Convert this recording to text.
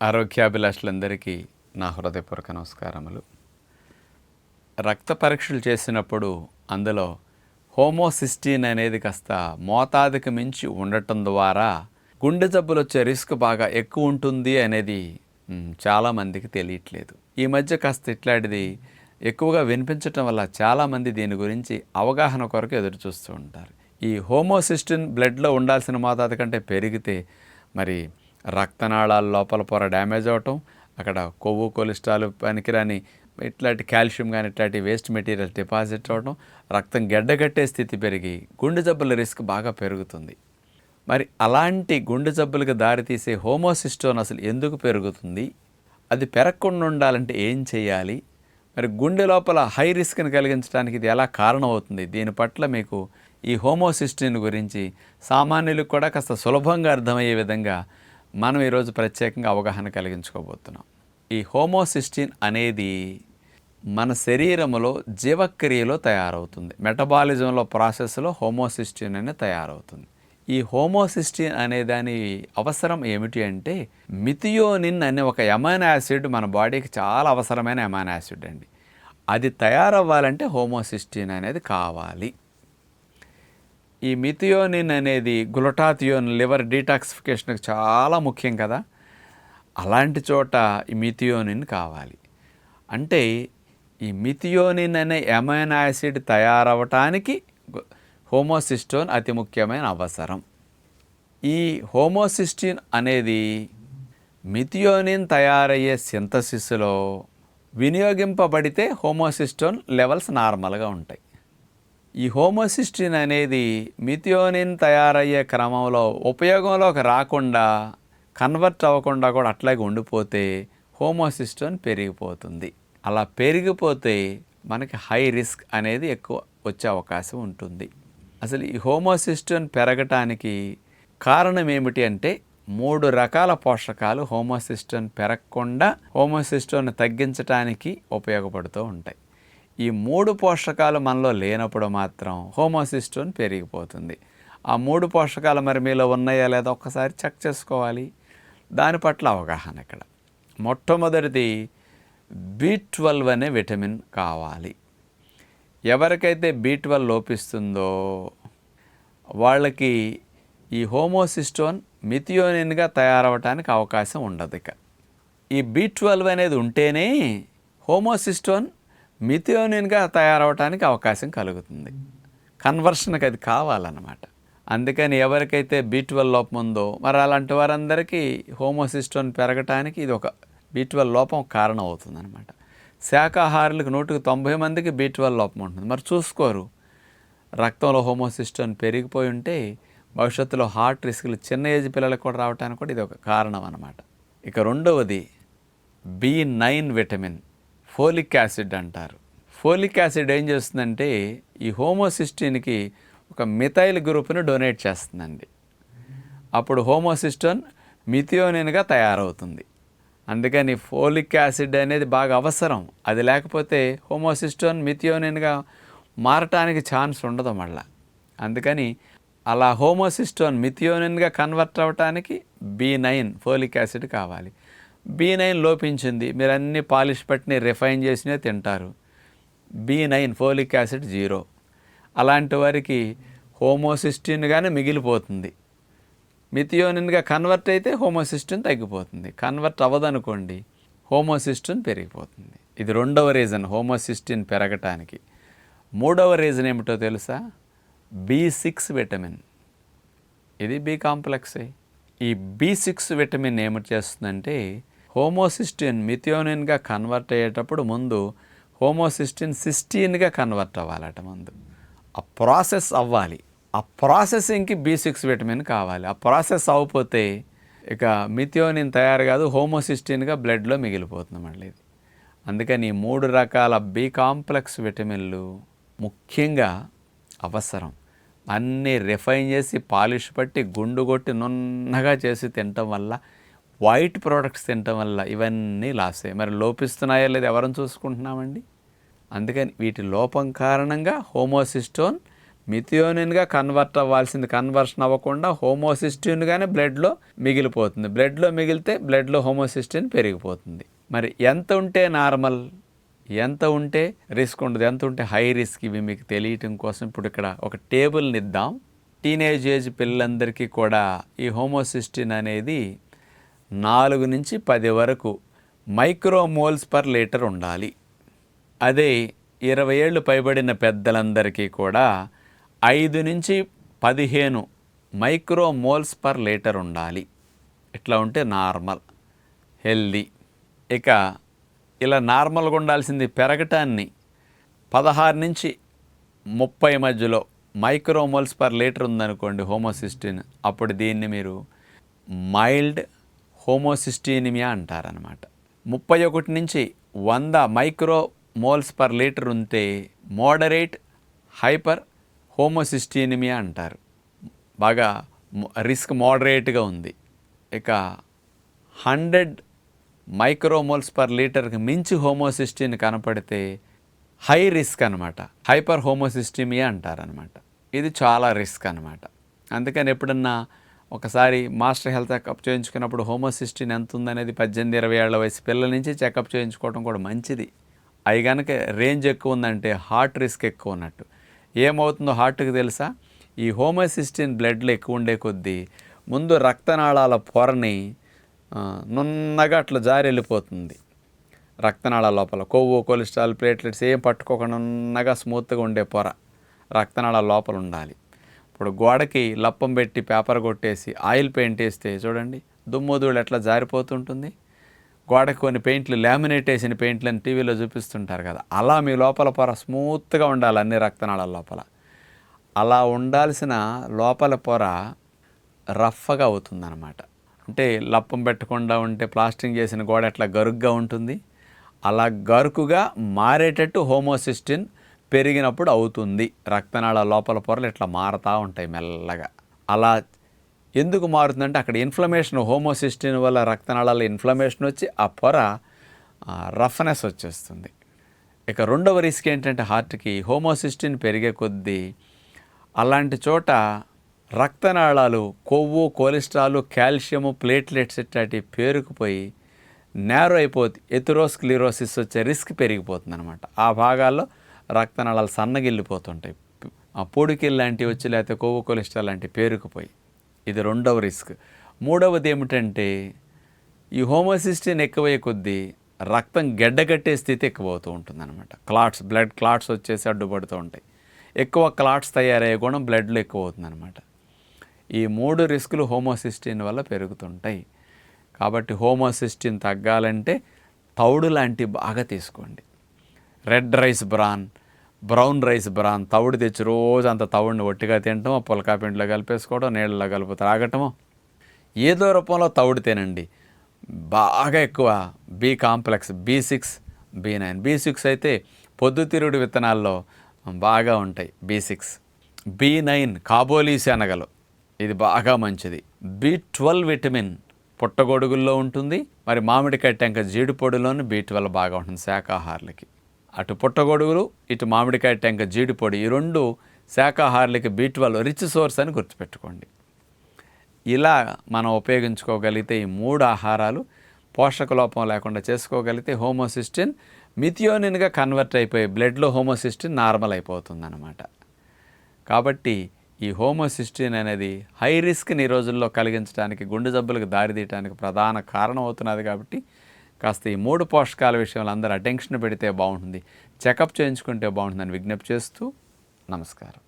ఆరోగ్యాభిలాషులందరికీ నా హృదయపూర్వక నమస్కారములు. రక్త పరీక్షలు చేసినప్పుడు అందులో హోమోసిస్టీన్ అనేది కాస్త మోతాదుకి మించి ఉండటం ద్వారా గుండె జబ్బులు వచ్చే రిస్క్ బాగా ఎక్కువ ఉంటుంది అనేది చాలామందికి తెలియట్లేదు. ఈ మధ్య కాస్త ఇట్లాంటిది ఎక్కువగా వినిపించటం వల్ల చాలామంది దీని గురించి అవగాహన కొరకు ఎదురు చూస్తూ ఉంటారు. ఈ హోమోసిస్టిన్ బ్లడ్లో ఉండాల్సిన మోతాదు కంటే పెరిగితే మరి రక్తనాళాల లోపల పొర డ్యామేజ్ అవటం అక్కడ కొవ్వు కొలెస్ట్రాల్ పనికిరాని ఇట్లాంటి కాల్షియం కానీ ఇట్లాంటి వేస్ట్ మెటీరియల్ డిపాజిట్ అవడం రక్తం గడ్డగట్టే స్థితి పెరిగి గుండె జబ్బుల రిస్క్ బాగా పెరుగుతుంది. మరి అలాంటి గుండె జబ్బులకు దారితీసే హోమోసిస్టోన్ అసలు ఎందుకు పెరుగుతుంది? అది పెరగకుండా ఉండాలంటే ఏం చేయాలి? మరి గుండె లోపల హై రిస్క్ని కలిగించడానికి ఇది ఎలా కారణమవుతుంది దీని పట్ల మీకు ఈ హోమోసిస్టిన్ గురించి సామాన్యులకు కూడా కాస్త సులభంగా అర్థమయ్యే విధంగా మనం ఈరోజు ప్రత్యేకంగా అవగాహన కలిగించుకోబోతున్నాం. ఈ హోమోసిస్టిన్ అనేది మన శరీరంలో జీవక్రియలో తయారవుతుంది. మెటబాలిజంలో ప్రాసెస్లో హోమోసిస్టిన్ అనేది తయారవుతుంది. ఈ హోమోసిస్టిన్ అనే దాని అవసరం ఏమిటి అంటే మిథియోనిన్ అనే ఒక ఎమైన్ యాసిడ్ మన బాడీకి చాలా అవసరమైన ఎమైన్ యాసిడ్ అండి. అది తయారవ్వాలంటే హోమోసిస్టిన్ అనేది కావాలి. ఈ మిథియోనిన్ అనేది గ్లుటాథియోన్ లివర్ డీటాక్సిఫికేషన్కి చాలా ముఖ్యం కదా. అలాంటి చోట ఈ మిథియోనిన్ కావాలి. అంటే ఈ మిథియోనిన్ అనే ఎమైనో యాసిడ్ తయారవటానికి హోమోసిస్టోన్ అతి ముఖ్యమైన అవసరం. ఈ హోమోసిస్టిన్ అనేది మిథియోనిన్ తయారయ్యే సింథసిస్లో వినియోగింపబడితే హోమోసిస్టోన్ లెవెల్స్ నార్మల్గా ఉంటాయి. ఈ హోమోసిస్టిన్ అనేది మిథియోనిన్ తయారయ్యే క్రమంలో ఉపయోగంలోకి రాకుండా కన్వర్ట్ అవ్వకుండా కూడా అట్లాగే ఉండిపోతే హోమోసిస్టోన్ పెరిగిపోతుంది. అలా పెరిగిపోతే మనకి హై రిస్క్ అనేది ఎక్కువ వచ్చే అవకాశం ఉంటుంది. అసలు ఈ హోమోసిస్టోన్ పెరగటానికి కారణం ఏమిటి అంటే మూడు రకాల పోషకాలు హోమోసిస్టోన్ పెరగకుండా హోమోసిస్టోన్ తగ్గించడానికి ఉపయోగపడుతూ ఉంటాయి. ఈ మూడు పోషకాలు మనలో లేనప్పుడు మాత్రం హోమోసిస్టోన్ పెరిగిపోతుంది. ఆ మూడు పోషకాలు మరి మీలో ఉన్నాయా లేదా ఒక్కసారి చెక్ చేసుకోవాలి. దాని పట్ల అవగాహన ఇక్కడ మొట్టమొదటిది బి ట్వెల్వ్ అనే విటమిన్ కావాలి. ఎవరికైతే బి ట్వెల్వ్ లోపిస్తుందో వాళ్ళకి ఈ హోమోసిస్టోన్ మిథియోనిన్గా తయారవటానికి అవకాశం ఉండదు ఇక. ఈ బి ట్వెల్వ్ అనేది ఉంటేనే హోమోసిస్టోన్ మిథియోనిన్గా తయారవటానికి అవకాశం కలుగుతుంది. కన్వర్షన్కి అది కావాలన్నమాట. అందుకని ఎవరికైతే బి ట్వెల్వ్ లోపం ఉందో మరి అలాంటి వారందరికీ హోమోసిస్టోన్ పెరగటానికి ఇది ఒక బి ట్వెల్వ్ లోపం కారణం అవుతుంది అనమాట శాకాహారులకు నూటికి తొంభై మందికి బి ట్వెల్వ్ లోపం ఉంటుంది. మరి చూసుకోరు. రక్తంలో హోమోసిస్టోన్ పెరిగిపోయి ఉంటే భవిష్యత్తులో హార్ట్ రిస్క్లు చిన్న ఏజ్ పిల్లలకు కూడా రావడానికి కూడా ఇది ఒక కారణం అనమాట ఇక రెండవది B nine vitamin. Folic acid అంటారు. ఫోలిక్ యాసిడ్ ఏం చేస్తుందంటే ఈ హోమోసిస్టిన్కి ఒక మిథైల్ గ్రూప్ను డొనేట్ చేస్తుందండి. అప్పుడు హోమోసిస్టోన్ మిథియోనిన్గా తయారవుతుంది. అందుకని ఫోలిక్ యాసిడ్ అనేది బాగా అవసరం. అది లేకపోతే హోమోసిస్టోన్ మిథియోనిన్గా మారటానికి ఛాన్స్ ఉండదు మళ్ళా. అందుకని అలా హోమోసిస్టోన్ మిథియోనిన్గా కన్వర్ట్ అవ్వటానికి బి నైన్ ఫోలిక్ యాసిడ్ కావాలి. బి నైన్ లోపించింది. మీరు అన్ని పాలిష్ పట్టిని రిఫైన్ చేసినే తింటారు. B nine folic acid zero. అలాంటి వారికి హోమోసిస్టిన్గానే మిగిలిపోతుంది. మిథియోనిన్గా కన్వర్ట్ అయితే హోమోసిస్టిన్ తగ్గిపోతుంది. కన్వర్ట్ అవ్వదనుకోండి హోమోసిస్టిన్ పెరిగిపోతుంది. ఇది రెండవ రీజన్ హోమోసిస్టిన్ పెరగటానికి. మూడవ రీజన్ ఏమిటో తెలుసా? B six vitamin. ఇది బి కాంప్లెక్స్. ఈ బి సిక్స్ విటమిన్ ఏమిటి చేస్తుందంటే హోమోసిస్టిన్ మిథియోనిన్గా కన్వర్ట్ అయ్యేటప్పుడు ముందు హోమోసిస్టిన్ సిస్టీన్గా కన్వర్ట్ అవ్వాలట ముందు. ఆ ప్రాసెస్ అవ్వాలి. ఆ ప్రాసెసింగ్కి బి సిక్స్ విటమిన్ కావాలి. ఆ ప్రాసెస్ అవ్వకపోతే ఇక మిథియోనిన్ తయారు కాదు హోమోసిస్టిన్గా బ్లడ్లో మిగిలిపోతుంది మళ్ళీ ఇది. అందుకని ఈ మూడు రకాల బి కాంప్లెక్స్ విటమిన్లు ముఖ్యంగా అవసరం. అన్నీ రిఫైన్ చేసి పాలిష్ పట్టి గుండు కొట్టి నున్నగా చేసి తినటం వల్ల వైట్ ప్రోడక్ట్స్ తినటం వల్ల ఇవన్నీ లాసే మరి లోపిస్తున్నాయో లేదా ఎవరిని చూసుకుంటున్నామండి? అందుకని వీటి లోపం కారణంగా హోమోసిస్టోన్ మిథియోనిన్గా కన్వర్ట్ అవ్వాల్సింది. కన్వర్షన్ అవ్వకుండా హోమోసిస్టిన్గానే బ్లడ్లో మిగిలిపోతుంది. బ్లడ్లో మిగిలితే బ్లడ్లో హోమోసిస్టిన్ పెరిగిపోతుంది. మరి ఎంత ఉంటే నార్మల్? ఎంత ఉంటే రిస్క్ ఉండదు. ఎంత ఉంటే హై రిస్క్? ఇవి మీకు తెలియటం కోసం ఇప్పుడు ఇక్కడ ఒక టేబుల్ని ఇద్దాం. టీనేజ్ ఏజ్ పిల్లలందరికీ కూడా ఈ హోమోసిస్టిన్ అనేది నాలుగు నుంచి పది వరకు మైక్రోమోల్స్ పర్ లీటర్ ఉండాలి. అదే ఇరవై ఏళ్ళు పైబడిన పెద్దలందరికీ కూడా ఐదు నుంచి పదిహేను మైక్రోమోల్స్ పర్ లీటర్ ఉండాలి. ఇట్లా ఉంటే నార్మల్ హెల్దీ. ఇక ఇలా నార్మల్గా ఉండాల్సింది పెరగటాన్ని పదహారు నుంచి ముప్పై మధ్యలో మైక్రోమోల్స్ పర్ లీటర్ ఉందనుకోండి హోమోసిస్టిన్ అప్పుడు దీన్ని మీరు మైల్డ్ హోమోసిస్టీనిమియా అంటారనమాట ముప్పై ఒకటి నుంచి వంద మైక్రో మోల్స్ పర్ లీటర్ ఉంటే మోడరేట్ హైపర్ హోమోసిస్టీనిమియా అంటారు. బాగా రిస్క్ మోడరేట్గా ఉంది. ఇక హండ్రెడ్ మైక్రోమోల్స్ పర్ లీటర్కి మించి హోమోసిస్టిన్ కనపడితే హై రిస్క్ అనమాట హైపర్ హోమోసిస్టిమియా అంటారనమాట ఇది చాలా రిస్క్ అనమాట అందుకని ఎప్పుడన్నా ఒకసారి మాస్టర్ హెల్త్ చెకప్ చేయించుకున్నప్పుడు హోమోసిస్టిన్ ఎంత ఉందనేది పద్దెనిమిది ఇరవై ఏళ్ళ వయసు పిల్లల నుంచి చెకప్ చేయించుకోవడం కూడా మంచిది. అవి కనుక రేంజ్ ఎక్కువ ఉందంటే హార్ట్ రిస్క్ ఎక్కువ ఉన్నట్టు. ఏమవుతుందో హార్ట్కి తెలుసా? ఈ హోమోసిస్టిన్ బ్లడ్లు ఎక్కువ ఉండే కొద్దీ ముందు రక్తనాళాల పొరని నున్నగా అట్లా జారి వెళ్ళిపోతుంది. రక్తనాళాల లోపల కొవ్వు కొలెస్ట్రాల్ ప్లేట్లెట్స్ ఏం పట్టుకోకుండా నున్నగా స్మూత్గా ఉండే పొర రక్తనాళాల లోపల ఉండాలి. ఇప్పుడు గోడకి లప్పం పెట్టి పేపర్ కొట్టేసి ఆయిల్ పెయింట్ వేస్తే చూడండి దుమ్ము ఎట్లా జారిపోతుంటుంది. గోడకి కొన్ని పెయింట్లు లామినేట్ వేసిన పెయింట్లను టీవీలో చూపిస్తుంటారు కదా అలా మీ లోపల పొర స్మూత్గా ఉండాలి అన్ని రక్తనాళాల లోపల. అలా ఉండాల్సిన లోపల పొర రఫ్గా అవుతుందన్నమాట. అంటే లప్పం పెట్టకుండా ఉంటే ప్లాస్టింగ్ చేసిన గోడ ఎట్లా గరుగ్గా ఉంటుంది అలా గరుకుగా మారేటట్టు హోమోసిస్టిన్ పెరిగినప్పుడు అవుతుంది. రక్తనాళ లోపల పొరలు ఇట్లా మారుతూ ఉంటాయి మెల్లగా. అలా ఎందుకు మారుతుందంటే అక్కడ ఇన్ఫ్లమేషన్ హోమోసిస్టిన్ వల్ల రక్తనాళాల ఇన్ఫ్లమేషన్ వచ్చి ఆ పొర రఫ్నెస్ వచ్చేస్తుంది. ఇక రెండవ రిస్క్ ఏంటంటే హార్ట్కి హోమోసిస్టిన్ పెరిగే కొద్దీ అలాంటి చోట రక్తనాళాలు కొవ్వు కొలెస్ట్రాల్ కాల్షియము ప్లేట్లెట్స్ ఇట్లాంటివి పేరుకుపోయి నేరో అయిపోతుంది ఎథిరోస్క్లిరోసిస్ వచ్చే రిస్క్ పెరిగిపోతుంది అనమాట ఆ భాగాల్లో రక్తనాళాలు సన్నగిల్లిపోతుంటాయి. ఆ పొడికిల్ లాంటివి వచ్చి లేకపోతే కొవ్వు కొలెస్ట్రాల్ లాంటివి పేరుకుపోయి. ఇది రెండవ రిస్క్. మూడవది ఏమిటంటే ఈ హోమోసిస్టిన్ ఎక్కువయ్యే కొద్దీ రక్తం గడ్డగట్టే స్థితి ఎక్కువ అవుతూ ఉంటుంది అనమాట క్లాట్స్ బ్లడ్ క్లాట్స్ వచ్చేసి అడ్డుపడుతూ ఉంటాయి. ఎక్కువ క్లాట్స్ తయారయ్యే గుణం బ్లడ్లో ఎక్కువ అవుతుంది అనమాట ఈ మూడు రిస్కులు హోమోసిస్టిన్ వల్ల పెరుగుతుంటాయి. కాబట్టి హోమోసిస్టిన్ తగ్గాలంటే తౌడు లాంటివి బాగా తీసుకోండి. Red rice bran brown rice bran. తవుడు తెచ్చి రోజు అంత తవుడిని ఒట్టిగా తినటమో పులకా పిండిలో కలిపేసుకోవడం నీళ్ళలో కలిపి త్రాగటము. ఏదో రూపంలో తవుడు తినండి. బాగా ఎక్కువ B complex B six B nine B six అయితే పొద్దుతిరుడు విత్తనాల్లో బాగా ఉంటాయి B six B nine kabuli శనగలు ఇది బాగా మంచిది. బి ట్వెల్వ్ విటమిన్ పుట్టగొడుగుల్లో ఉంటుంది. మరి మామిడికాయ టెంక జీడిపొడిలోని బి ట్వెల్వ్ బాగా ఉంటుంది శాకాహారులకి అటు పుట్టగొడుగులు ఇటు మామిడికాయ టెంక జీడిపొడి ఈ రెండు శాకాహారులకి బీ ట్వెల్వ్ రిచ్ సోర్స్ అని గుర్తుపెట్టుకోండి. ఇలా మనం ఉపయోగించుకోగలిగితే ఈ మూడు ఆహారాలు పోషక లోపం లేకుండా చేసుకోగలిగితే హోమోసిస్టిన్ మిథియోనిన్గా కన్వర్ట్ అయిపోయి బ్లడ్లో హోమోసిస్టిన్ నార్మల్ అయిపోతుంది కాబట్టి ఈ హోమోసిస్టిన్ అనేది హై రిస్క్ని ఈ రోజుల్లో కలిగించడానికి గుండె జబ్బులకు దారితీయడానికి ప్రధాన కారణం అవుతున్నది కాబట్టి కాస్త ఈ మూడు పోషకాల విషయంలో అందరూ అటెన్షన్ పెడితే బాగుంటుంది చెకప్ చేయించుకుంటే బాగుంటుందని విజ్ఞప్తి చేస్తూ నమస్కారం.